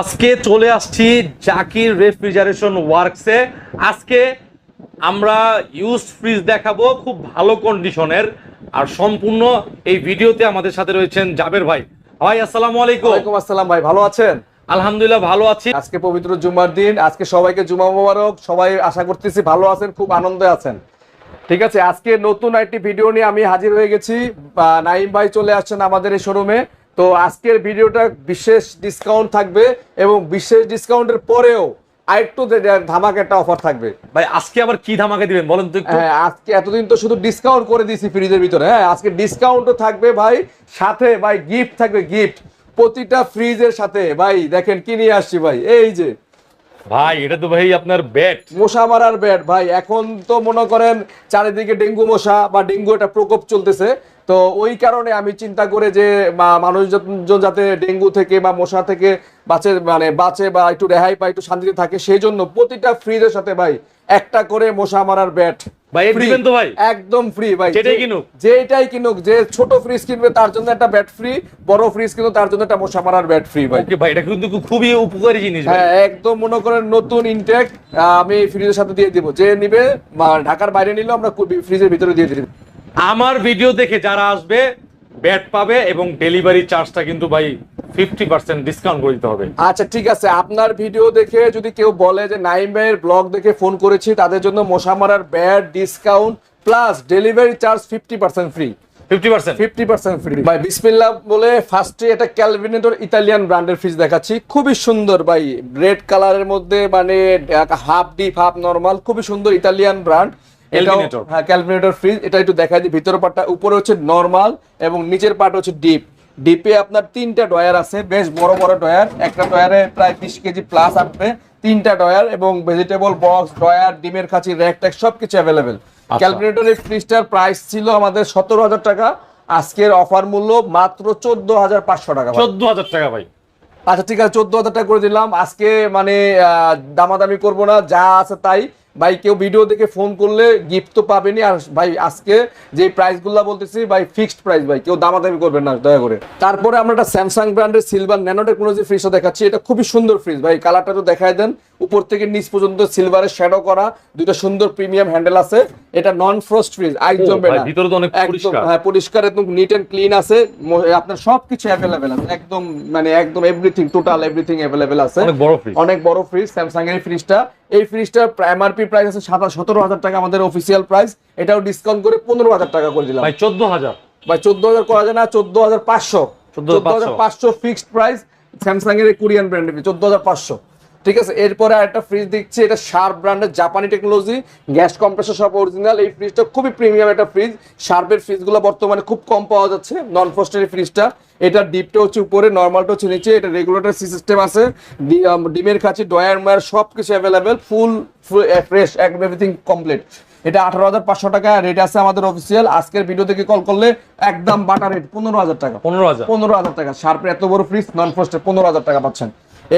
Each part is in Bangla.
আজকে চলে আসছি জাকির রেফ্রিজারেশন ওয়ার্কসে। আজকে আমরা ইউজ ফ্রিজ দেখাবো খুব ভালো কন্ডিশনের আর সম্পূর্ণ এই ভিডিওতে আমাদের সাথে রয়েছেন জাবের ভাই। ভাই আসসালামু আলাইকুম। ওয়ালাইকুম আসসালাম ভাই ভালো আছেন? আলহামদুলিল্লাহ ভালো আছি। আজকে পবিত্র জুমার দিন আজকে সবাইকে জুমা মোবারক। সবাই আশা করতেছি ভালো আছেন খুব আনন্দে আছেন। ঠিক আছে আজকে নতুন একটি ভিডিও নিয়ে আমি হাজির হয়ে গেছি। নাইম ভাই চলে আসছেন আমাদের এই শোরুমে তো আজকের ভিডিওটা বিশেষ ডিসকাউন্ট থাকবে এবং বিশেষ ডিসকাউন্টের পরেও আরেকটু ধামাকা একটা অফার থাকবে। ভাই আজকে আবার কি ধামাকে দিবেন বলেন তো হ্যাঁ আজকে এতদিন তো শুধু ডিসকাউন্ট করে দিয়েছি ফ্রিজের ভিতরে। হ্যাঁ আজকে ডিসকাউন্টও থাকবে ভাই সাথে ভাই গিফট থাকবে গিফট প্রতিটা ফ্রিজের সাথে। ভাই দেখেন কি নিয়ে আসছি ভাই এই যে। ভাই এটা তো ভাই আপনার বেড মশা মারার ব্যাট ভাই। এখন তো মনে করেন চারিদিকে ডেঙ্গু মশা বা ডেঙ্গু একটা প্রকোপ চলতেছে। তো ওই কারণে আমি চিন্তা করে যে মানুষজন যাতে ডেঙ্গু থেকে বা মশা থেকে বাঁচে মানে বাঁচে বা একটু রেহাই পায় একটু শান্তিতে থাকে সেই জন্য প্রতিটা ফ্রিজের সাথে ভাই একটা করে মশা মারার ব্যাট ভাই, দিবেন তো ভাই? একদম ফ্রি ভাই। যেটাই যে- কিনুক। যেটাই কিনুক যে ছোট ফ্রিজ কিনবে তার জন্য একটা ব্যাট ফ্রি বড় ফ্রিজ কিনবে তার জন্য একটা মশা মারার ব্যাট ফ্রি ভাই। ওকে ভাই এটা কিন্তু খুবই উপকারী জিনিস হ্যাঁ একদম মনে করেন নতুন ইনটেক আমি ফ্রিজের সাথে দিয়ে দিব। যে নিবে ঢাকার বাইরে নিলে আমরা ফ্রিজের ভিতরে দিয়ে দিব। আমার ভিডিও দেখে যারা আসবে ব্যাট পাবে এবং ডেলিভারি চার্জটা কিন্তু ভাই ফিফটি পার্সেন্ট ডিসকাউন্ট করে দিতে হবে। আচ্ছা ঠিক আছে। আপনার ভিডিও দেখে যদি কেউ বলে যে নাইম ভাইয়ের ব্লগ দেখে ফোন করেছি তাদের জন্য মশা মারার bat discount plus delivery charge fifty percent free ভাই বিসমিল্লা বলে ফার্স্টে এটা ক্যালভিনেটর ইতালিয়ান ব্র্যান্ডের ফ্রিজ দেখাচ্ছি। খুবই সুন্দর ভাই রেড কালারের মধ্যে মানে হাফ ডিপ হাফ নর্মাল খুবই সুন্দর ইতালিয়ান ব্র্যান্ড Calvinator। হ্যাঁ ক্যালভিনেটর ফ্রিজ এটা একটু দেখাই দিই। ভিতর পার্টটা উপরে হচ্ছে নর্মাল এবং নিচের পার্ট হচ্ছে ডিপ ডিপে আপনার তিনটা ডয়ার আছে বেশ বড় বড় ডয়ার একটা ডয়ারে প্রায় বিশ কেজি প্লাস আসবে। তিনটা ডয়ার এবং ভেজিটেবল বক্স ডয়ার ডিমের খাঁচি র্যাক ট্যাক সবকিছু অ্যাভেলেবেল ক্যালকুলেটর এই ফ্রিজটার প্রাইস ছিল আমাদের সতেরো হাজার টাকা। আজকের অফার মূল্য মাত্র চোদ্দ হাজার পাঁচশো টাকা। চোদ্দ হাজার টাকা ভাই। আচ্ছা ঠিক আছে চোদ্দ হাজার টাকা করে দিলাম। আজকে মানে দামাদামি করব না যা আছে তাই। ভাই কেউ ভিডিও দেখে ফোন করলে গিফট তো পাবেনি আর ভাই আজকে যে প্রাইসগুলা বলতেছি ভাই ফিক্সড প্রাইস ভাই কেউ দামাদামি করবেন না দয়া করে। তারপরে আমরা একটা স্যামসাং ব্র্যান্ডের সিলভার ন্যানো টেকনোলজি ফ্রিজটা দেখাচ্ছি। এটা খুবই সুন্দর ফ্রিজ ভাই কালারটা তো দেখায় দেন। উপর থেকে নিচ পর্যন্ত সিলভারের শ্যাডো করা দুইটা সুন্দর প্রিমিয়াম হ্যান্ডেল আছে। এটা নন ফ্রস্ট ফ্রিজ আইস জমবে না ভিতরে তো অনেক পরিষ্কার। হ্যাঁ পরিষ্কার একদম নিট এন্ড ক্লিন আছে। আপনার সবকিছু অ্যাভেলেবেল আছে। একদম মানে একদম এভরিথিং টোটাল এভরিথিং অ্যাভেলেবেল আছে। অনেক বড় ফ্রিজ অনেক বড় ফ্রিজ স্যামসাং এর ফ্রিজটা এই ফ্রিজটার এমআরপি প্রাইস আছে সতেরো হাজার টাকা আমাদের অফিসিয়াল প্রাইস এটাও ডিসকাউন্ট করে পনেরো হাজার টাকা করে দিলাম। ভাই চোদ্দ হাজার। ভাই চোদ্দ হাজার করা যায় না চোদ্দ হাজার পাঁচশো। চোদ্দ হাজার পাঁচশো। ফিক্সড প্রাইস স্যামসাং এর কোরিয়ান ব্র্যান্ডের চোদ্দ হাজার পাঁচশো। ঠিক আছে এরপরে আরেকটা ফ্রিজ দিচ্ছি এটা শার্প ব্র্যান্ডের জাপানি টেকনোলজি গ্যাস কম্প্রেসর সব অরিজিনাল এই ফ্রিজটা খুবই প্রিমিয়াম একটা ফ্রিজ শার্পের ফ্রিজগুলো বর্তমানে খুব কম পাওয়া যাচ্ছে নন ফ্রস্টের ফ্রিজটা এটা ডিপটা হচ্ছে উপরে নর্মালটা হচ্ছে নিচে এটা রেগুলেটর সিস্টেম আছে। ডি- ডিমের কাছে ডয়ার মায়ার সব কিছু available full fresh everything complete এটা আঠারো হাজার পাঁচশো টাকা রেট আছে আমাদের অফিসিয়াল আজকের ভিডিও থেকে কল করলে একদম বাটা রেট পনেরো হাজার টাকা। পনেরো হাজার। পনেরো হাজার টাকা। শার্পের এত বড় ফ্রিজ নন ফ্রস্টের পনেরো হাজার টাকা পাচ্ছেন।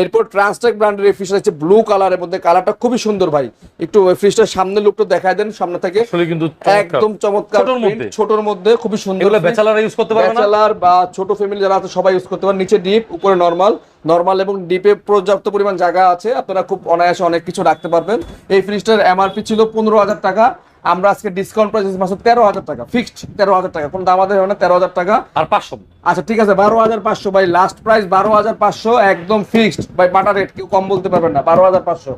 এরপর ট্রান্সটেক ব্র্যান্ডের এই ফ্রিজটা হচ্ছে ব্লু কালারের মধ্যে কালারটা খুবই সুন্দর ভাই। একটু ওই ফ্রিজটার সামনে লুকটা দেখায় দেন সামনে থেকে কিন্তু একদম চমৎকার ছোটোর মধ্যে। ছোটর মধ্যে খুবই সুন্দর এগুলো fridge। ইউজ করতে পারবে ব্যাচেলার বা ছোট ফ্যামিলি যারা আছে সবাই ইউজ করতে পারেন নিচে ডিপ উপরে নরমাল নরমাল এবং ডিপে পর্যাপ্ত পরিমাণ জায়গা আছে। আপনারা খুব অনায়াসে অনেক কিছু রাখতে পারবেন। এই ফ্রিজটার এমআরপি ছিল পনেরো হাজার টাকা। আমরা আজকে ডিসকাউন্ট প্রাইস মাত্র তেরো হাজার টাকা। ফিক্সড তেরো হাজার টাকা। কোনো দাম আদায় হবে না তেরো হাজার টাকা। আর পাঁচশো আচ্ছা ঠিক আছে বারো হাজার পাঁচশো। ভাই লাস্ট প্রাইস বারো হাজার পাঁচশো একদম ফিক্সড ভাই বাটা রেট কেউ কম বলতে পারবেন না বারো হাজার পাঁচশো।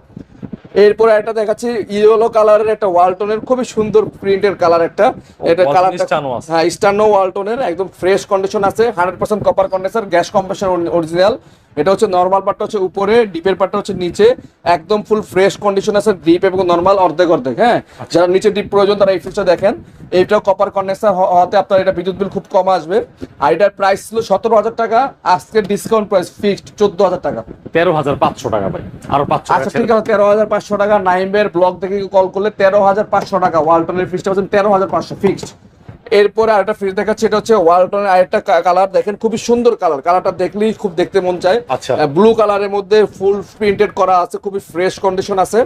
এরপরে একটা দেখাচ্ছি ইয়েলো কালারের একটা ওয়ালটনের খুবই সুন্দর প্রিন্টের কালার একটা। এটা কালারটা। হ্যাঁ স্টানো ওয়ালটনের একদম ফ্রেশ কন্ডিশন আছে hundred percent copper condenser gas compressor original এটা হচ্ছে নর্মাল পার্টটা হচ্ছে উপরে ডিপের পার্টটা হচ্ছে নিচে একদম ফুল ফ্রেশ কন্ডিশন আছে ডিপ এবং নর্মাল অর্ধেক অর্ধেক হ্যাঁ? যারা নিচে ডিপ প্রয়োজন তারা এই ফিচটা দেখেন। এইটাও কপার কন্ডেন্সার হওয়াতে আপনার এটা বিদ্যুৎ বিল খুব কম আসবে। আর এটার প্রাইস ছিল সতেরো হাজার টাকা আজকে ডিসকাউন্ট প্রাইস ফিক্সড চোদ্দ হাজার টাকা। তেরো হাজার পাঁচশো টাকা ভাই আরও পাঁচশো আচ্ছা ঠিক আছে তেরো হাজার পাঁচশো টাকা নাইমের ব্লগ থেকে কল করলে তেরো হাজার পাঁচশো টাকা ওয়ালটনের ফ্রিজটা পাচ্ছেন তেরো হাজার পাঁচশো ফিক্সড এরপরে আরেকটা ফ্রিজ দেখাচ্ছি এটা হচ্ছে ওয়ালটনের আরেকটা কালার দেখেন খুবই সুন্দর কালার কালারটা দেখলেই খুব দেখতে মন চায় আচ্ছা। ব্লু কালারের মধ্যে ফুল প্রিন্টেড করা আছে খুবই ফ্রেশ কন্ডিশন আছে.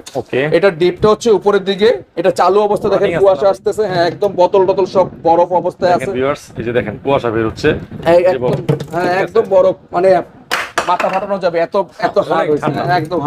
এটা ডিপটা হচ্ছে উপরের দিকে এটা চালু অবস্থা দেখেন কুয়াশা আসতেছে হ্যাঁ একদম বোতল টতল সব বরফ অবস্থায় আছে ভিউয়ার্স এই যে দেখেন কুয়াশা বের হচ্ছে এই যে একদম বরফ। হ্যাঁ একদম বরফ মানে মাথা ফাটানো যাবে এত এত হার্ড হয়েছে ঠান্ডা। একদম।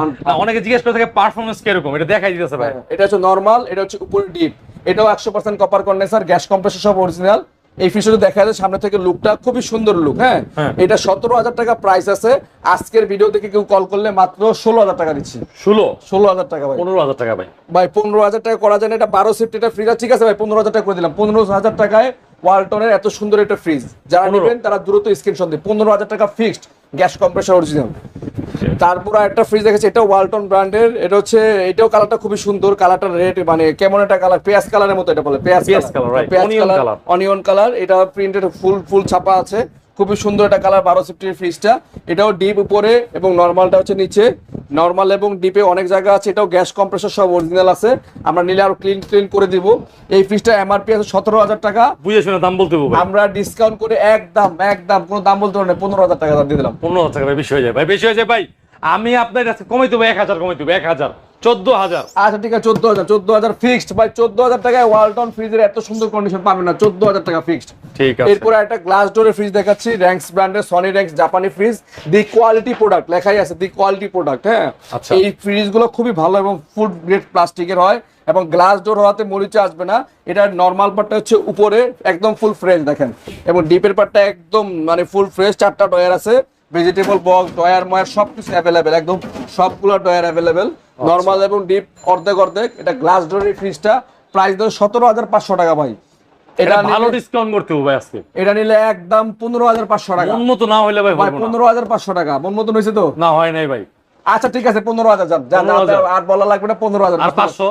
অনেকে জিজ্ঞেস করে থাকে পারফরমেন্স কীরকম এটা দেখাই দিতেছে ভাই এটা হচ্ছে নর্মাল এটা হচ্ছে উপরে ডিপ এটাও একশো percent copper condenser gas compressor সব অরিজিনাল এই ফিচার দেখা যায় সামনে থেকে লুকটা খুবই সুন্দর লুক হ্যাঁ? হ্যাঁ। এটা সতেরো হাজার টাকা প্রাইস আছে। আজকের ভিডিও থেকে কেউ কল করলে মাত্র ষোলো হাজার টাকা দিচ্ছি। ষোলো? ষোলো হাজার টাকা ভাই। পনেরো হাজার টাকা ভাই। ভাই পনেরো হাজার টাকা করা যায় না এটা বারো সেফটি এটা ফ্রিজ ঠিক আছে ভাই পনেরো হাজার টাকা করে দিলাম। পনেরো হাজার টাকায় ওয়ালটনের এত সুন্দর একটা ফ্রিজ যারা 15 নেবেন তারা দ্রুত স্ক্রিনশট দিন। পনেরো হাজার টাকা ফিক্সড গ্যাস কম্প্রেসার অরিজিনাল তারপর একটা ফ্রিজ দেখেছি এটা ওয়ালটন ব্র্যান্ডের এটা হচ্ছে এটাও কালারটা খুবই সুন্দর। কালারটা রেড মানে কেমন একটা কালার পেঁয়াজ কালারের মতো এটা বলে পেঁয়াজ কালার পেঁয়াজ কালার অনিয়ন কালার এটা প্রিন্টেড ফুল ফুল ছাপা আছে। খুবই সুন্দর একটা কালার বারো সিফটির ফ্রিজটা এটাও ডিপ উপরে এবং নর্মালটা হচ্ছে নিচে। নর্মাল এবং ডিপে অনেক জায়গা আছে এটাও গ্যাস কম্প্রেসর সব অরিজিনাল আছে। আমরা নিলে আরও ক্লিন ক্লিন করে দিব। এই ফ্রিজটা এমআরপি আছে সতেরো হাজার টাকা। বুঝে শুনে দাম বলতে হবে আমরা ডিসকাউন্ট করে একদম একদম কোনো দাম বলতে পারব না পনেরো হাজার টাকা দাম দিয়ে দিলাম। পনেরো হাজার টাকা বেশি হয়ে যায়। ভাই বেশি হয়ে যায় ভাই। আমি আপনার কাছে কমাই দেবো এক হাজার কমাই দেবো এক হাজার। চোদ্দ হাজার। আচ্ছা ঠিক আছে চোদ্দ হাজার। চোদ্দ হাজার ফিক্সড ভাই চোদ্দ হাজার টাকায় ওয়ালটন ফ্রিজের এত সুন্দর কন্ডিশন পাবেন না। চোদ্দ হাজার টাকা ফিক্সড ঠিক আছে। এরপরে একটা গ্লাস ডোরের ফ্রিজ দেখাচ্ছি র্যাঙ্কস ব্র্যান্ডের সনি র্যাঙ্কস জাপানি ফ্রিজ দি কোয়ালিটি প্রোডাক্ট লেখাই আছে দি কোয়ালিটি প্রোডাক্ট হ্যাঁ? আচ্ছা। এই খুবই ভালো এবং ফুড গ্রেড প্লাস্টিকের হয় এবং গ্লাস ডোর হওয়াতে মরিচা আসবে না। এটার নর্মাল পার্টটা হচ্ছে উপরে একদম ফুল ফ্রেশ দেখেন। এবং ডিপের পার্টটা একদম মানে ফুল ফ্রেশ চারটা ডয়ার আছে। ভেজিটেবল বক্স ডয়ার ময়ার সব কিছু অ্যাভেলেবেল একদম সবগুলো ডয়ার অ্যাভেলেবেল। নর্মাল এবং ডিপ অর্ধেক অর্ধেক এটা গ্লাস ডোরের ফ্রিজটা প্রাইস দেবে সতেরো হাজার পাঁচশো টাকা ভাই। এটা ভালো ডিসকাউন্ট করতে হবে ভাই আজকে। এটা নিলে একদম পনেরো হাজার পাঁচশো টাকা। মন মতো না হইলে ভাই। পনেরো হাজার পাঁচশো টাকা। মন মতন হয়েছে তো? না হয় নাই ভাই। আচ্ছা ঠিক আছে পনেরো হাজার। আর বলা লাগবে না পনেরো হাজার। আর পাঁচশো?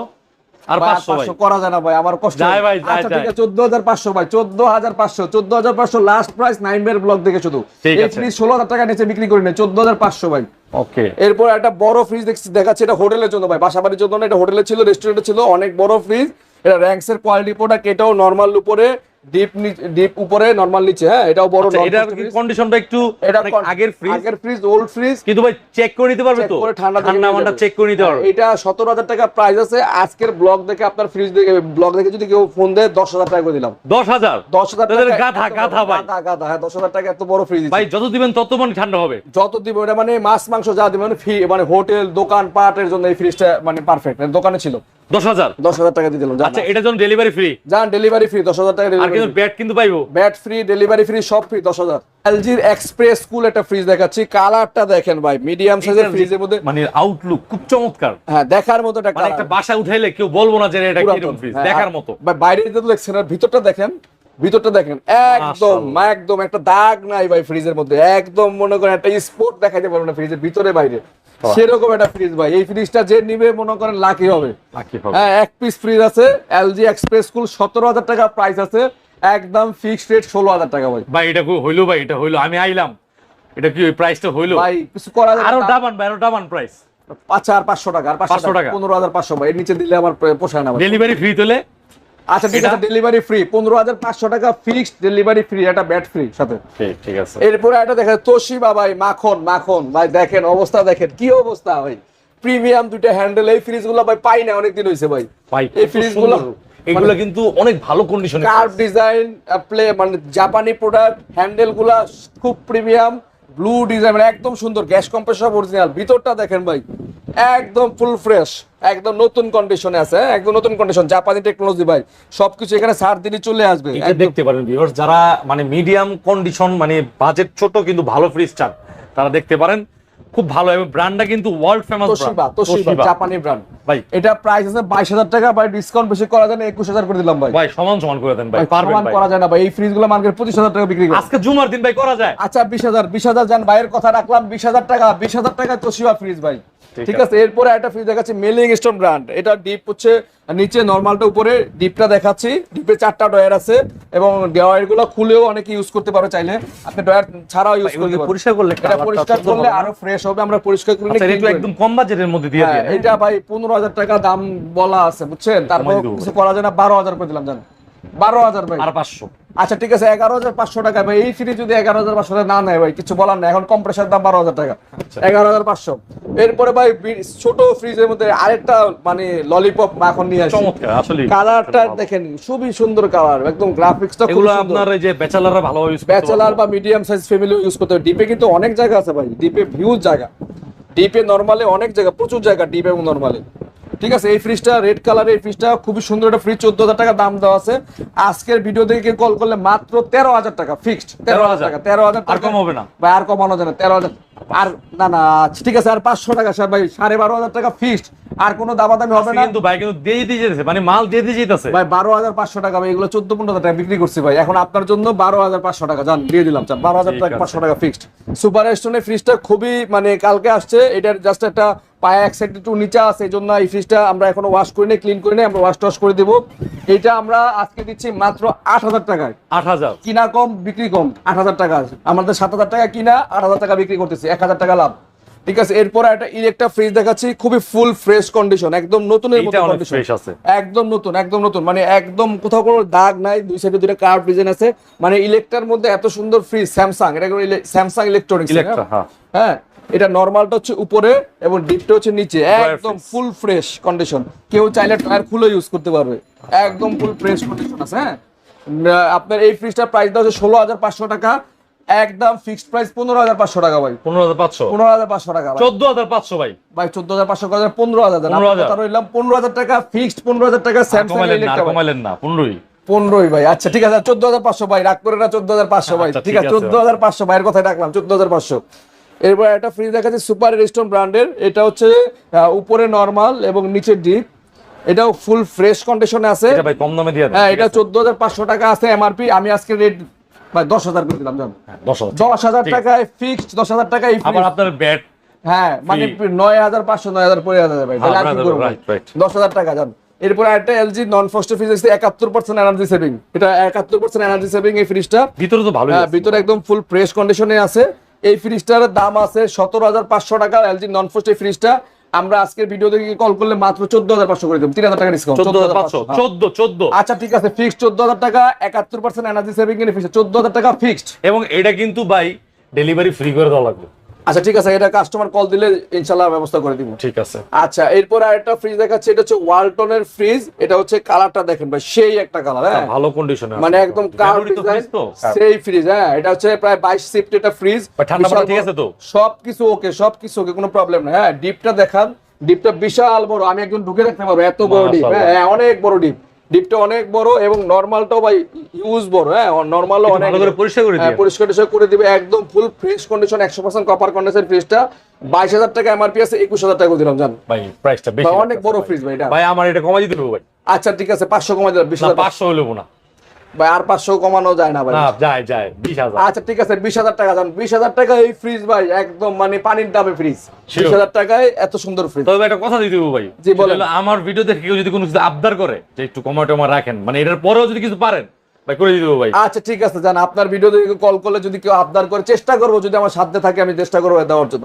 আর ভাই, আর পাঁচশো ভাই। 500 করা যায় না ভাই আমার কষ্ট ভাই, আচ্ছা ঠিক আছে চোদ্দ হাজার পাঁচশো ভাই চোদ্দ হাজার পাঁচশো চোদ্দ হাজার পাঁচশো লাস্ট প্রাইস ব্লক দেখে শুধু। এই ফ্রিজ ষোলো হাজার টাকা নিচে বিক্রি করি না চোদ্দ হাজার পাঁচশো ভাই। ওকে এরপর একটা বড় ফ্রিজ দেখছি দেখাচ্ছে এটা হোটেলের জন্য ভাই জন্য না এটা হোটেলে ছিল রেস্টুরেন্টে ছিল অনেক বড় ফ্রিজ এটা র্যাঙ্কস এর কোয়ালিটি প্রোডাক্ট এটাও নর্মাল উপরে। ডিপ ডিপ উপরে নর্মাল নিচে হ্যাঁ? এটাও বড় আচ্ছা, এটার কন্ডিশনটা একটু এটা আগের ফ্রিজ আগের ফ্রিজ ওল্ড ফ্রিজ কিন্তু ভাই চেক করে নিতে পারবে তো? ঠান্ডা ঠান্ডা মান্ডা চেক করে নিতে পারবে। এটা সতেরো হাজার টাকা প্রাইস আছে। আজকের ব্লগ দেখে আপনার ফ্রিজ দেখে ব্লগ দেখে যদি কেউ ফোন দেয় দশ হাজার টাকা করে দিলাম। দশ হাজার? দশ হাজার টাকা গাধা গাধা ভাই। গাধা গাধা। হ্যাঁ দশ হাজার টাকা এত বড় ফ্রিজ ভাই যত দিবেন তত মানে ঠান্ডা হবে। যত দিব এটা মানে মাছ মাংস যা দিবে মানে মানে হোটেল দোকান পাটের জন্য এই ফ্রিজটা মানে পারফেক্ট দোকানে ছিল। দশ হাজার। দশ হাজার টাকা দিয়ে দিলাম আচ্ছা এটার জন্য ডেলিভারি ফ্রি যান ডেলিভারি ফ্রি দশ হাজার টাকা ডেলিভারি ব্যাট কিন্তু পাইবো। ব্যাট ফ্রি ডেলিভারি ফ্রি সব ফ্রি দশ হাজার। এলজির এক্সপ্রেস কুল একটা ফ্রিজ দেখাচ্ছি। কালারটা দেখেন ভাই মিডিয়াম সাইজের ফ্রিজের মধ্যে মানে আউটলুক খুব চমৎকার। হ্যাঁ দেখার মতো একটা মানে একটা বাসা উঠাইলে কেউ বলব না যে এটা পুরাতন। ফ্রিজ হ্যাঁ, দেখার মতো। বাইরে যেতে দেখছেন আর ভিতরটা দেখেন ভিতরটা দেখেন একদম একদম একটা দাগ নাই ভাই ফ্রিজের মধ্যে। একদম মনে করেন একটা স্পট দেখাইতে পারব না ফ্রিজের ভিতরে বাইরে। সেরকম একটা ফ্রিজ ভাই। এই ফ্রিজটা যে নিবে মনে করেন লাকি হবে। হ্যাঁ এক পিস ফ্রিজ আছে এলজি এক্সপ্রেস কুল সতেরো হাজার টাকা প্রাইস আছে একদম ফিক্সড রেট ষোলো হাজার টাকা ভাই। ভাই এটা হইল ভাই এটা হইল। আমি আইলাম। এটা কি ওই প্রাইসটা হইল? ভাই কিছু করা আরও ডাবান ভাই আরও ডাবান প্রাইস পাঁচ আর পাঁচশো টাকা আর পাঁচশো টাকা। টাকা। পনেরো হাজার পাঁচশো ভাই। এর নিচে দিলে আমার পোষায় না ডেলিভারি ফ্রি তোলে। আচ্ছা ঠিক আছে ডেলিভারি ফ্রি পনেরো হাজার পাঁচশো টাকা ফিক্সড ডেলিভারি ফ্রি একটা ব্যাট ফ্রি সাথে। ঠিক আছে। এরপরে একটা দেখেন তোশিবা ভাই মাখন মাখন। ভাই দেখেন অবস্থা দেখেন কি অবস্থা ভাই। প্রিমিয়াম দুইটা হ্যান্ডেল এই ফ্রিজগুলো ভাই পাই না অনেকদিন হয়েছে ভাই। এই ফ্রিজগুলো এগুলো কিন্তু অনেক ভালো কন্ডিশনে কার্ভ ডিজাইন প্লে মানে জাপানি প্রোডাক্ট হ্যান্ডেলগুলা খুব প্রিমিয়াম ব্লু ডিজাইন মানে একদম সুন্দর গ্যাস কম্প্রেসর অরিজিনাল ভিতরটা দেখেন ভাই একদম ফুল ফ্রেশ একদম নতুন কন্ডিশনে আছে হ্যাঁ? একদম নতুন কন্ডিশন জাপানি টেকনোলজি ভাই। সবকিছু এখানে সার দিনই চলে আসবে। দেখতে পারেন ভিউয়ার্স যারা মানে মিডিয়াম কন্ডিশন মানে বাজেট ছোট কিন্তু ভালো ফ্রিজ চান তারা দেখতে পারেন। খুব ভালো এবং ব্র্যান্ডটা কিন্তু ওয়ার্ল্ড ফেমাস তোশিবা তোশিবা জাপানি ব্র্যান্ড ভাই। এটা প্রাইস আছে বাইশ হাজার টাকা ভাই ডিসকাউন্ট বেশি করা যায় না একুশ হাজার করে দিলাম ভাই। ভাই সমান সমান করে দেন ভাই পারবেন ভাই। করা যায় না ভাই। এই ফ্রিজগুলো মার্কেট পঁচিশ হাজার টাকা বিক্রি করে। আজকে জুমার দিন ভাই করা যায়। আচ্ছা বিশ হাজার বিশ হাজার যান ভাইয়ের কথা রাখলাম বিশ হাজার টাকা বিশ হাজার টাকা তোশিবা ফ্রিজ ভাই। ঠিক ঠিক আছে এরপরে একটা ফ্রিজ দেখাচ্ছি মেলিং স্টোন ব্র্যান্ড এটা ডিপ হচ্ছে নিচে নর্মালটা উপরে ডিপটা দেখাচ্ছি। ডিপে চারটা ডয়ার আছে এবং ডয়ারগুলো খুলেও অনেকে ইউজ করতে পারো চাইলে। আপনি ডয়ার ছাড়াও ইউজ করলে করতে পরিষ্কার করলে এটা পরিষ্কার করলে আরও ফ্রেশ হবে আমরা পরিষ্কার করে আচ্ছা এটা একদম কম বাজেটের মধ্যে দিয়ে দিই এটা ভাই পনেরো হাজার টাকা দাম বলা আছে বুঝছেন? তারপর কিছু করা যায় না বারো হাজার করে দিলাম জান বারো হাজার ভাই। আর পাঁচশো। আচ্ছা ঠিক আছে এগারো হাজার পাঁচশো টাকা ভাই। এই ফ্রিজ যদি এগারো হাজার পাঁচশো টাকা না নেয় ভাই কিছু বলার নাই। এখন কম্প্রেসার দাম বারো হাজার টাকা। আচ্ছা। এগারো হাজার পাঁচশো। এরপরে ভাই ছোট ফ্রিজের মধ্যে আরেকটা মানে ললিপপ মাখন নিয়ে আসি। আসলে কালারটা দেখেন খুবই সুন্দর কালার একদম গ্রাফিক্সটা খুব সুন্দর। আপনার এই যে ব্যাচেলাররা ভালো ইউজ ব্যাচেলার বা মিডিয়াম সাইজ ফ্যামিলি ইউজ করতে ডিপে কিন্তু অনেক জায়গা আছে ভাই। ডিপে হিউজ জায়গা। ডিপে নরমালি অনেক জায়গা প্রচুর জায়গা ডিপে এবং নরমালি ঠিক আছে এই ফ্রিজটা রেড কালার এই ফ্রিজটা খুবই সুন্দর একটা ফ্রিজ চোদ্দ হাজার টাকা দাম দেওয়া আছে। আজকের ভিডিও থেকে কল করলে মাত্র তেরো হাজার টাকা ফিক্সড তেরো হাজার টাকা তেরো হাজার আর কম হবে না। ভাই আর কমানো যায় না তেরো হাজার আর না না আচ্ছা, ঠিক আছে আর পাঁচশো টাকা স্যার ভাই সাড়ে বারো হাজার টাকা ফিক্সড আর কোনো দামাদামি হবে না। কিন্তু ভাই কিন্তু দিয়ে দিয়ে যেতেছে মানে মাল দিয়ে দিয়ে যেতেছে। ভাই বারো হাজার পাঁচশো টাকা ভাই এগুলো চোদ্দ পনেরো টাকা বিক্রি করছি ভাই। এখন আপনার জন্য বারো হাজার পাঁচশো টাকা জান দিয়ে দিলাম চান বারো হাজার টাকা পাঁচশো টাকা ফিক্সড সুপার স্টোনের ফ্রিজটা খুবই মানে কালকে আসছে এটার জাস্ট একটা পায়ে এক সাইড একটু নিচে আছে এই জন্য এই ফ্রিজটা আমরা এখনও ওয়াশ করি নাই ক্লিন করি নাই আমরা ওয়াশ টশ করে দেবো। এটা আমরা আজকে দিচ্ছি মাত্র আট হাজার টাকায়। আট হাজার। কিনা কম বিক্রি কম আট হাজার টাকা আছে। আমাদের সাত হাজার টাকা কিনা আট হাজার টাকা বিক্রি করতেছি এক হাজার টাকা লাভ। ঠিক আছে এরপরে একটা ইলেকট্রা ফ্রিজ দেখাচ্ছি খুবই ফুল ফ্রেশ কন্ডিশন একদম নতুনের মতো কন্ডিশন একদম নতুন একদম নতুন মানে একদম কোথাও কোনো দাগ নাই দুই সাইডে দুইটা কার্ভ ডিজাইন আছে। মানে ইলেকট্রার মধ্যে এত সুন্দর ফ্রিজ স্যামসাং এটা স্যামসাং ইলেকট্রনিক্স হ্যাঁ। এটা নর্মালটা হচ্ছে উপরে এবং ডিপটা হচ্ছে নিচে। একদম ফুল ফ্রেশ কন্ডিশন কেউ চাইলে টায়ার খুলে ইউজ করতে পারবে। একদম ফুল ফ্রেশ কন্ডিশন আছে হ্যাঁ? আপনার এই ফ্রিজটার প্রাইস দেওয়া হচ্ছে ষোলো হাজার পাঁচশো টাকা। একদম ফিক্সড প্রাইস পনেরো হাজার পাঁচশো টাকা ভাই। পনেরো হাজার পাঁচশো? পনেরো হাজার পাঁচশো টাকা। চোদ্দ হাজার পাঁচশো ভাই। ভাই চোদ্দ হাজার পাঁচশো হাজার পনেরো হাজার। দেন 15,000 আপনার কথা রইলাম পনেরো হাজার টাকা ফিক্সড পনেরো হাজার টাকা স্যামসাং কমাইলেন না পনেরোই। পনেরোই ভাই। আচ্ছা ঠিক আছে চোদ্দ হাজার পাঁচশো ভাই। রাগ করে না চোদ্দ হাজার পাঁচশো ভাই। আচ্ছা, ঠিক আছে। চোদ্দ হাজার পাঁচশো ভাইয়ের কথাই রাখলাম চোদ্দ হাজার পাঁচশো। এরপর একটা ফ্রিজ দেখাচ্ছে সুপার রেস্টন ব্র্যান্ডের এটা হচ্ছে উপরে নর্মাল এবং নিচে ডিপ এটাও ফুল ফ্রেশ কন্ডিশনে আছে। এটা ভাই কম দামে দিয়ে হ্যাঁ এটা চোদ্দ হাজার পাঁচশো টাকা আছে এমআরপি আমি আজকে রেট ভাই দশ হাজার করে দিলাম জানো। হ্যাঁ, দশ হাজার। দশ হাজার ঠিক আছে। টাকায় ফিক্সড দশ হাজার টাকায় আবার আপনার ব্যাট হ্যাঁ মানে নয় হাজার পাঁচশো নয় হাজার পরে হাজার ভাই। তাহলে right, করব? right, right. দশ হাজার টাকা যান এরপর একটা এলজি নন ফস্ট ফ্রিজ আছে একাত্তর পার্সেন্ট এনার্জি সেভিং এটা একাত্তর পার্সেন্ট এনার্জি সেভিং এই ফ্রিজটা ভিতরে তো ভালোই হ্যাঁ। ভিতরে একদম ফুল ফ্রেশ কন্ডিশনে আছে। এই ফ্রিজটার দাম আছে সতেরো হাজার পাঁচশো টাকা এলজি নন ফোস্ট এই ফ্রিজটা। আমরা আজকের ভিডিও থেকে কল করলে মাত্র চোদ্দ হাজার পাঁচশো করে দেবো তিন হাজার টাকা ডিসকাউন্ট চোদ্দ পাঁচশো চোদ্দ চোদ্দ আচ্ছা ঠিক আছে ফিক্সড চোদ্দ হাজার টাকা একাত্তর পার্সেন্ট এনার্জি সেভিং এর ফিক্সড চোদ্দ হাজার টাকা ফিক্সড এবং এটা কিন্তু বাই ডেলিভারি ফ্রি করে দেওয়া লাগবে। আচ্ছা ঠিক আছে এটা কাস্টমার কল দিলে ইনশাল্লাহ ব্যবস্থা করে দিব। ঠিক আছে। আচ্ছা এরপর আরেকটা ফ্রিজ দেখাচ্ছে এটা হচ্ছে ওয়ালটনের ফ্রিজ এটা হচ্ছে কালারটা দেখেন ভাই সেই একটা কালার হ্যাঁ। ভালো কন্ডিশনে মানে একদম কার তো সেই ফ্রিজ হ্যাঁ এটা হচ্ছে প্রায় 22 সিফট এটা ফ্রিজ ঠান্ডা পানি ঠিক আছে তো? সবকিছু ওকে সবকিছু ওকে কোনো প্রবলেম না হ্যাঁ ডিপটা দেখান ডিপটা বিশাল বড় আমি একজন ঢুকে রাখতে পারব এত বড় ডিপ হ্যাঁ অনেক বড় ডিপ। ডিপটা অনেক বড় এবং নরমালটাও ভাই ইউজ বড় হ্যাঁ নরমালও অনেক পরিষ্কার করে হ্যাঁ, পরিষ্কার টরিষ্কার করে দিবে একদম ফুল ফ্রেশ কন্ডিশন একশো পার্সেন্ট কপার কন্ডিশন ফ্রিজটা বাইশ হাজার টাকা এমআরপি আছে একুশ হাজার টাকা দিলাম জান। ভাই প্রাইসটা বেশি অনেক বড় ফ্রিজ ভাই এটা। ভাই আমার এটা কমাই দিতে হবে ভাই। আচ্ছা ঠিক আছে পাঁচশো কমাই দিলাম বিশ হাজার পাঁচশো হইলেও না। ভাই আর পাঁচশো কমানো যায় না ভাই। যায় যায় বিশ হাজার। আচ্ছা ঠিক আছে বিশ হাজার টাকা যান বিশ হাজার টাকা এই ফ্রিজ ভাই একদম মানে পানির দামে ফ্রিজ বিশ হাজার টাকায় এত সুন্দর ফ্রিজ তবে একটা কথা দিতে ভাই। জি, বলেন। আমার ভিডিও দেখে কেউ যদি কোনো কিছু আবদার করে যে একটু কমা টমা রাখেন মানে এটার পরেও যদি কিছু পারেন ভাই করে ভাই। আচ্ছা ঠিক আছে জান আপনার ভিডিও দেখে কল করলে যদি কেউ আবদার করে চেষ্টা করব যদি আমার সাথে থাকে আমি চেষ্টা করব দেওয়ার জন্য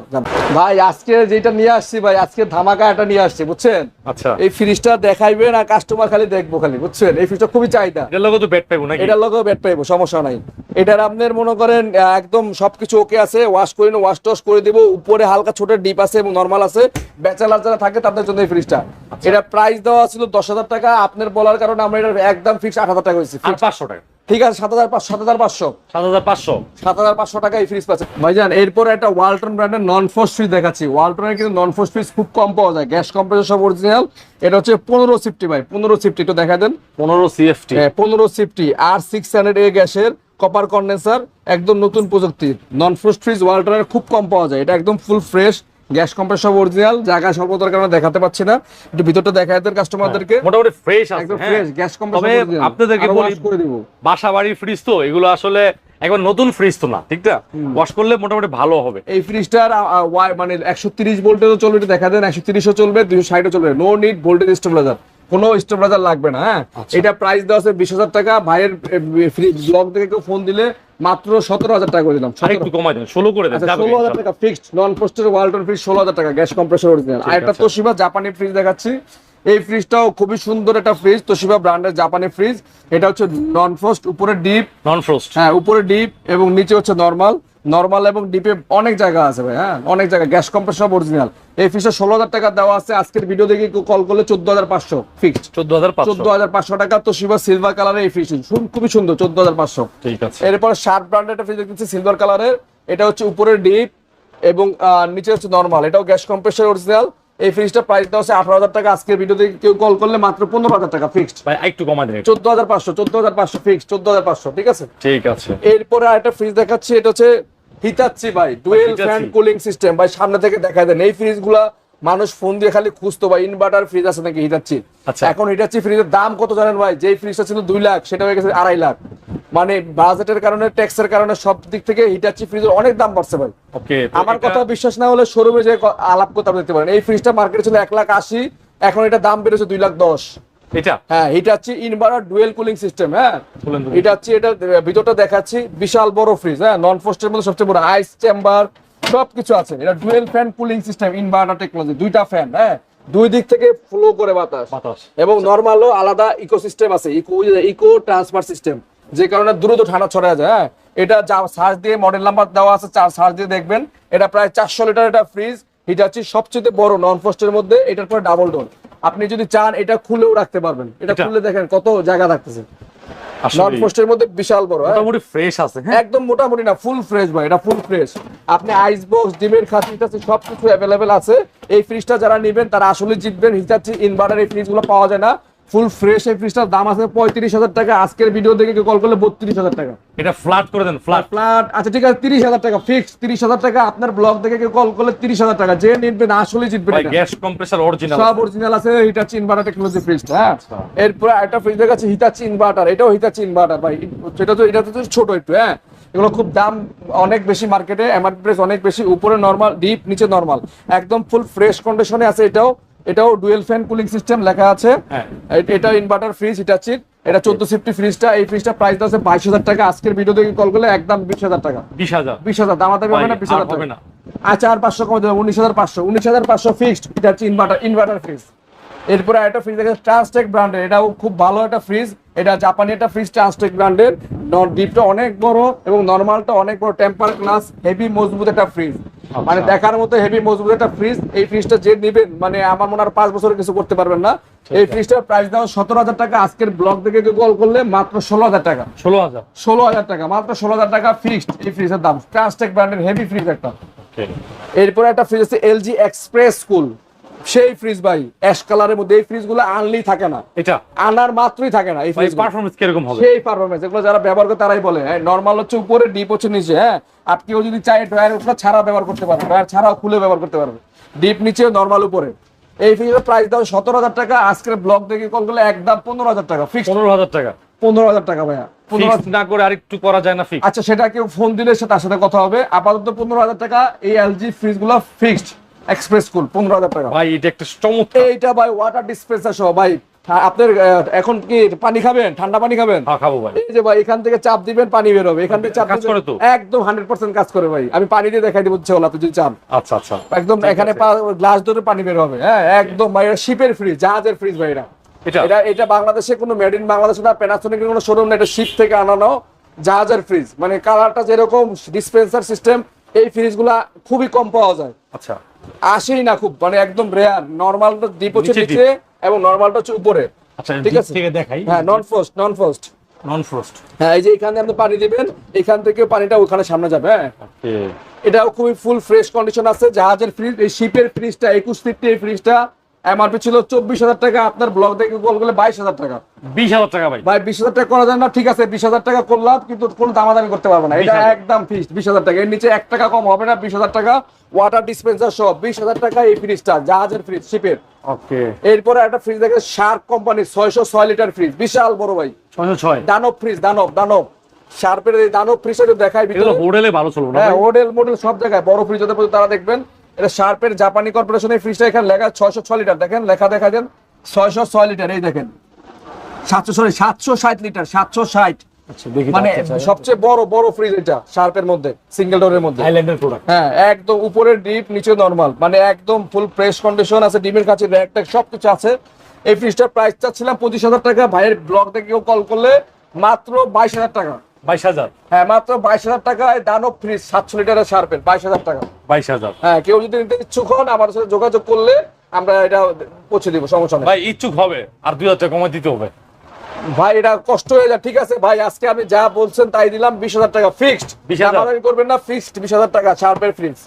ভাই আজকে যেটা নিয়ে আসছি ভাই আজকে ধামাকা এটা নিয়ে আসছি বুঝছেন? আচ্ছা। এই ফ্রিজটা দেখাইবেন আর কাস্টমার খালি দেখব খালি বুঝছেন? এই ফ্রিজটা খুবই চাহিদা। এটার তো বেড পাইবো নাকি? এটার পাইবো সমস্যা নাই। এটার আপনার মনে করেন একদম সবকিছু ওকে আছে ওয়াশ করে ওয়াশ টস করে দিব উপরে হালকা ছোট ডিপ আছে এবং নর্মাল আছে। ব্যাচেলার যারা থাকে তাদের জন্য এই ফ্রিজটা। এটা প্রাইস দেওয়া ছিল দশ হাজার টাকা আপনার বলার কারণে আমরা এটা একদম ফিক্স আট হাজার টাকা হয়েছে। পাঁচশো ঠিক আছে সাত হাজার পাঁচশো সাত হাজার পাঁচশো। সাত হাজার পাঁচশো। সাত হাজার পাঁচশো টাকা এই ফ্রিজ পাচ্ছে। ভাইজান এরপর একটা ওয়ালটন ব্র্যান্ডের নন ফোর্স ফ্রিজ দেখাচ্ছি। ওয়ালটনের কিন্তু নন ফোর্স ফ্রিজ খুব কম পাওয়া যায়। গ্যাস কম্প্রেসর সব অরিজিনাল এটা হচ্ছে পনেরো সিফটি ভাই পনেরো সিফটি একটু দেখা দেন। পনেরো সিএফটি হ্যাঁ, পনেরো সিফটি আর সিক্স হান্ড্রেড এ গ্যাসের কপার কন্ডেন্সার একদম নতুন প্রযুক্তির। নন ফ্রোস্ট ফ্রিজ ওয়ালটনের খুব কম পাওয়া যায়। এটা একদম ফুল ফ্রেশ গ্যাস কম্প্রেসর সব অরিজিনাল জায়গা স্বল্পতার কারণে দেখাতে পাচ্ছি না। একটু ভিতরটা দেখায় দেন কাস্টমারদেরকে মোটামুটি ফ্রেশ আছে একদম হ্যাঁ। ফ্রেশ গ্যাস কম্প্রেসর তবে আপনাদেরকে বলি করে দিব। বাসা বাড়ির ফ্রিজ তো এগুলো আসলে একবার নতুন ফ্রিজ তো না ঠিক না? ওয়াশ করলে মোটামুটি ভালো হবে। এই ফ্রিজটার ওয়াই মানে 130 ভোল্টে তো চলবে এটা দেখা দেন একশো তিরিশও চলবে দুশো ষাটও চলবে। নো নিড ভোল্টেজ স্টেবিলাইজার কোনো স্টেবিলাইজার লাগবে না হ্যাঁ? আচ্ছা। এটা প্রাইস দেওয়া আছে বিশ হাজার টাকা ভাইয়ের ব্লগ থেকে কেউ ফোন দিলে মাত্র সতেরো হাজার টাকা করে দিলাম একটু কমাই দেন ষোলো করে দেন আচ্ছা ষোলো হাজার টাকা ফিক্সড নন পোস্টের ওয়ালটন ফ্রিজ ষোলো হাজার টাকা গ্যাস কম্প্রেসর অরিজিনাল আর একটা। তোশিবা জাপানি ফ্রিজ দেখাচ্ছি। এই ফ্রিজটাও খুবই সুন্দর একটা ফ্রিজ তো তোশিবা ব্র্যান্ডের জাপানি ফ্রিজ এটা হচ্ছে নন ফ্রোস্ট উপরে ডিপ নন ফ্রোস্ট হ্যাঁ উপরে ডিপ এবং নিচে হচ্ছে নর্মাল নর্মাল এবং ডিপে অনেক জায়গা আছে ভাই হ্যাঁ? অনেক জায়গা গ্যাস কম্প্রেসর অরিজিনাল এই ফ্রিজটা ষোলো হাজার টাকা দেওয়া আছে আজকের ভিডিও দেখে কল করলে চোদ্দ হাজার পাঁচশো ফিক্সড চোদ্দ হাজার চোদ্দ হাজার পাঁচশো টাকা তোশিবা সিলভার কালারের এই ফ্রিজ খুবই সুন্দর চোদ্দ হাজার পাঁচশো। ঠিক আছে। এরপর শার্প ব্র্যান্ডের একটা ফ্রিজ দেখতেছি সিলভার কালারের এটা হচ্ছে উপরে ডিপ এবং নিচে হচ্ছে নর্মাল এটাও গ্যাস কম্প্রেসর অরিজিনাল এই ফ্রিজটা প্রাইস দেওয়া হচ্ছে আঠারো হাজার টাকা। আজকের ভিডিওতে কেউ কল করলে মাত্র পনেরো হাজার টাকা ফিক্সড ভাই একটু কমা দেন। চোদ্দ হাজার পাঁচশো চোদ্দ হাজার পাঁচশো ফিক্সড চোদ্দ হাজার পাঁচশো ঠিক আছে? ঠিক আছে। এরপরে আরেকটা ফ্রিজ দেখাচ্ছি এটা হচ্ছে হিতাচ্ছি ভাই ডুয়েল ফ্যান কুলিং সিস্টেম ভাই সামনে থেকে দেখা দেন এই ফ্রিজগুলা মানুষ ফোন দিয়ে খালি খুঁজতো ভাই ইনভার্টার ফ্রিজ আছে নাকি? হিতাচ্ছি আচ্ছা। এখন হিতাচ্ছি ফ্রিজের দাম কত জানেন ভাই? যেই ফ্রিজটা ছিল দুই লাখ সেটা হয়ে গেছে আড়াই লাখ। মানে বাজেটের কারণে ট্যাক্সের কারণে সব দিক থেকে হিটাচি ফ্রিজের অনেক দাম বাড়ছে ভাই। ওকে আমার কথা বিশ্বাস না হলে শোরুমে যে আলাপ করতে আপনি দেখতে পারেন। এই ফ্রিজটা মার্কেটে ছিল এক লাখ আশি এখন এটা দাম বেড়েছে দুই লাখ দশ। এটা? হ্যাঁ এটা হচ্ছে ইনভার্টার ডুয়েল কুলিং সিস্টেম হ্যাঁ? এটা হচ্ছে এটা ভিতরটা দেখাচ্ছি বিশাল বড় ফ্রিজ হ্যাঁ? নন ফোস্টের মধ্যে সবচেয়ে বড় আইস চেম্বার সবকিছু আছে। এটা dual fan cooling system inverter technology দুইটা ফ্যান হ্যাঁ? দুই দিক থেকে ফ্লো করে বাতাস। এবং নর্মালও আলাদা ইকোসিস্টেম আছে ইকো ইকো ট্রান্সফার সিস্টেম যে কারণে দ্রুত ঠান্ডা ছড়া যায় হ্যাঁ? এটা যা সার্চ দিয়ে মডেল নাম্বার দেওয়া আছে চার সার্চ দিয়ে দেখবেন। এটা প্রায় চারশো লিটার একটা ফ্রিজ এটা হচ্ছে সবচেয়ে বড় নন ফোস্টের মধ্যে এটার পরে ডাবল ডোর আপনি যদি চান এটা খুলেও রাখতে পারবেন। এটা? খুলে দেখেন কত জায়গা রাখতেছে নন আসলে মধ্যে বিশাল বড় হ্যাঁ? মোটামুটি ফ্রেশ আছে হ্যাঁ? একদম মোটামুটি না ফুল ফ্রেশ ভাই এটা ফুল ফ্রেশ আপনি আইস বক্স ডিমের খাসি টাসি সব অ্যাভেলেবেল আছে। এই ফ্রিজটা যারা নেবেন তারা আসলে জিতবেন। হিটাচি ইনভার্টার এই ফ্রিজগুলো পাওয়া যায় না। ফুল ফ্রেশ এই ফ্রিজটার দাম আছে পঁয়ত্রিশ হাজার টাকা। আজকের ভিডিও দেখে কেউ কল করলে বত্রিশ হাজার টাকা। এটা ফ্ল্যাট করে দেন ফ্ল্যাট ফ্ল্যাট আচ্ছা ঠিক আছে তিরিশ হাজার টাকা ফিক্স তিরিশ হাজার টাকা। আপনার ব্লগ থেকে কেউ কল করলে তিরিশ হাজার টাকা। যে নিবেন আসলে জিতবেন এটা। গ্যাস কম্প্রেসার অরিজিনাল সব অরিজিনাল আছে হিটাচি ইনভার্টার টেকনোলজি ফ্রিজটা হ্যাঁ? এরপর একটা ফ্রিজ দেখাচ্ছে হিটাচি ইনভার্টার এটাও হিটাচি ইনভার্টার ভাই। সেটা তো এটা তো ছোট একটু হ্যাঁ? এগুলো খুব দাম অনেক বেশি মার্কেটে এমআরপি প্রাইস অনেক বেশি উপরে নরমাল ডিপ নিচে নরমাল একদম ফুল ফ্রেশ কন্ডিশনে আছে এটাও। এটাও ডুয়েল ফ্যান কুলিং সিস্টেম লেখা আছে। হ্যাঁ। এটা ইনভার্টার ফ্রিজ হিটাচি এটা চোদ্দ সিফটি ফ্রিজটা এই ফ্রিজটা প্রাইস আছে বাইশ হাজার টাকা। আজকের ভিডিও থেকে কল করলে একদম বিশ হাজার টাকা। বিশ হাজার। বিশ হাজার দামাদামি হবে না বিশ হাজার হবে টাকা। না। আচ্ছা আর পাঁচশো কমে দেবে উনিশ হাজার পাঁচশো। উনিশ হাজার পাঁচশো ফিক্সড এটা হচ্ছে ইনভার্টার ইনভার্টার ফ্রিজ এরপরে একটা ফ্রিজ দেখে ট্রান্সটেক ব্র্যান্ডের এটাও খুব ভালো একটা ফ্রিজ এটা জাপানি একটা ফ্রিজ ট্রান্সটেক ব্র্যান্ডের ডিপটা অনেক বড় এবং নর্মালটা অনেক বড় টেম্পার গ্লাস হেভি মজবুত একটা ফ্রিজ মানে দেখার মতো হেভি মজবুত একটা ফ্রিজ এই ফ্রিজটা যে নেবেন মানে আমার মনে হয় পাঁচ বছরে কিছু করতে পারবেন না। এই ফ্রিজটার প্রাইস দাও সতেরো হাজার টাকা আজকের ব্লগ থেকে কল করলে মাত্র ষোলো হাজার টাকা। ষোলো হাজার? ষোলো হাজার টাকা মাত্র ষোলো হাজার টাকা ফিক্সড এই ফ্রিজের দাম। ট্রান্সটেক ব্র্যান্ডের হেভি ফ্রিজ একটা। এরপরে একটা ফ্রিজ আছে এলজি এক্সপ্রেস কুল সেই ফ্রিজ ভাই অ্যাশ কালারের মধ্যে এই ফ্রিজগুলো আনলি থাকে না। এটা? আনার মাত্রই থাকে না এই ফ্রিজ পারফরমেন্স কীরকম হবে? সেই পারফরমেন্স এগুলো যারা ব্যবহার করে তারাই বলে হ্যাঁ নর্মাল হচ্ছে উপরে ডিপ হচ্ছে নিচে হ্যাঁ। আর কেউ যদি চায় ড্রয়ার উপরে ছাড়াও ব্যবহার করতে পারবে ড্রয়ার ছাড়াও খুলে ব্যবহার করতে পারবে। ডিপ নিচে নরমাল উপরে। এই ফ্রিজের প্রাইস দাও সতেরো হাজার টাকা আজকের ব্লগ দেখে কল করলে একদম পনেরো হাজার টাকা ফিক্স পনেরো হাজার টাকা? পনেরো হাজার টাকা ভাইয়া না করে আরেকটু করা যায় না ফিক্স আচ্ছা সেটা কেউ ফোন দিলে তার সাথে কথা হবে। আপাতত পনেরো হাজার টাকা এই এলজি ফ্রিজগুলো ফিক্সড এক্সপ্রেস কুল পনেরো হাজার টাকা। ভাই এটা একটা চমৎকার। এইটা ভাই ওয়াটার ডিসপেন্সার সহ ভাই। হ্যাঁ, আপনার এখন কি পানি খাবেন? ঠান্ডা পানি খাবেন? হ্যাঁ খাব ভাই। এই যে ভাই এখান থেকে চাপ দিবেন পানি বের হবে। এখান থেকে চাপ কাজ করে তো? একদম হান্ড্রেড পার্সেন্ট কাজ করে ভাই। আমি পানি দিয়ে দেখাই দিব আপনি যদি চান। আচ্ছা আচ্ছা। একদম এখানে গ্লাস ধরে পানি বের হবে। হ্যাঁ একদম ভাই শিপের ফ্রিজ জাহাজের ফ্রিজ ভাই এটা। এটা? এটা এটা বাংলাদেশে কোনো মেড ইন বাংলাদেশ না প্যানাসোনিকের কোনো শোরুম না এটা শিপ থেকে আনানো জাহাজের ফ্রিজ মানে কালারটা যেরকম ডিসপেন্সার সিস্টেম এই ফ্রিজগুলা খুবই কম পাওয়া যায়। আচ্ছা। আসেই না খুব মানে একদম রেয়ার নর্মালটা দ্বীপ হচ্ছে নিচে এবং নর্মালটা হচ্ছে উপরে। আচ্ছা ঠিক আছে? থেকে দেখাই। হ্যাঁ non frost non frost non frost হ্যাঁ এই যে এখানে আপনি পানি দিবেন এখান থেকে পানিটা ওখানে সামনে যাবে হ্যাঁ? এটাও খুবই ফুল ফ্রেশ কন্ডিশন আছে। জাহাজের ফ্রিজ এই শিপের ফ্রিজটা একুশ ফিট এই ফ্রিজটা এমআরপি ছিল চব্বিশ হাজার টাকা আপনার ব্লগ থেকে কল করলে বাইশ হাজার টাকা। বিশ হাজার টাকা ভাই। ভাই বিশ হাজার টাকা করা যায় না ঠিক আছে বিশ হাজার টাকা করলাম কিন্তু কোনো দামাদামি করতে পারব না। এটা একদম ফিক্সড বিশ হাজার টাকা। এর নিচে এক টাকা কম হবে না বিশ হাজার টাকা ওয়াটার ডিসপেন্সার সব বিশ হাজার টাকা এই ফ্রিজটা জাহাজের ফ্রিজ শিপের ওকে এরপরে একটা ফ্রিজ দেখে শার্প কোম্পানির ছয়শো ছয় লিটার ফ্রিজ বিশাল বড় ভাই। ছয়শো ছয়? দানব ফ্রিজ দানব দানব শার্পের দানব ফ্রিজটা দেখাই এগুলো হোটেলে ভালো চলবে হ্যাঁ? মডেল মডেল সব জায়গায় বড় ফ্রিজ হতে তারা দেখবেন। এটা শার্পের জাপানি কর্পোরেশনের ফ্রিজটা এখানে লেখা ছয়শো ছয় লিটার। দেখেন লেখা দেখা দেন। ছয়শো ছয় লিটার এই দেখেন। সাতশো সরি সাতশো ষাট লিটার সাতশো ষাট। আচ্ছা মানে সবচেয়ে বড় বড় ফ্রিজ এটা শার্পের মধ্যে সিঙ্গেল ডোরের মধ্যে। থাইল্যান্ডের প্রোডাক্ট হ্যাঁ একদম উপরে ডিপ নিচে নরমাল মানে একদম ফুল ফ্রেশ কন্ডিশন আছে ডিমের কাছে র্যাক ট্যাক সবকিছু আছে। এই ফ্রিজটার প্রাইস চাচ্ছিলাম পঁচিশ হাজার টাকা। ভাইয়ের ব্লগ থেকে কেউ কল করলে মাত্র বাইশ হাজার টাকা। বাইশ হাজার। হ্যাঁ মাত্র বাইশ হাজার টাকায় দানব ফ্রিজ সাতশো লিটারের শার্পের বাইশ হাজার টাকা। বাইশ হাজার। হ্যাঁ কেউ যদি ইচ্ছুক হন আমার সাথে যোগাযোগ করলে আমরা এটা পৌঁছে দিব সমস্যা ভাই ইচ্ছুক হবে আর দুই হাজার টাকা দিতে হবে। ভাই এটা কষ্ট হয়ে যায় ঠিক আছে ভাই আজকে আমি যা বলছেন তাই দিলাম বিশ হাজার টাকা ফিক্সড 20,000 করবেন না ফিক্সড বিশ হাজার টাকা সার্পের ফ্রিজ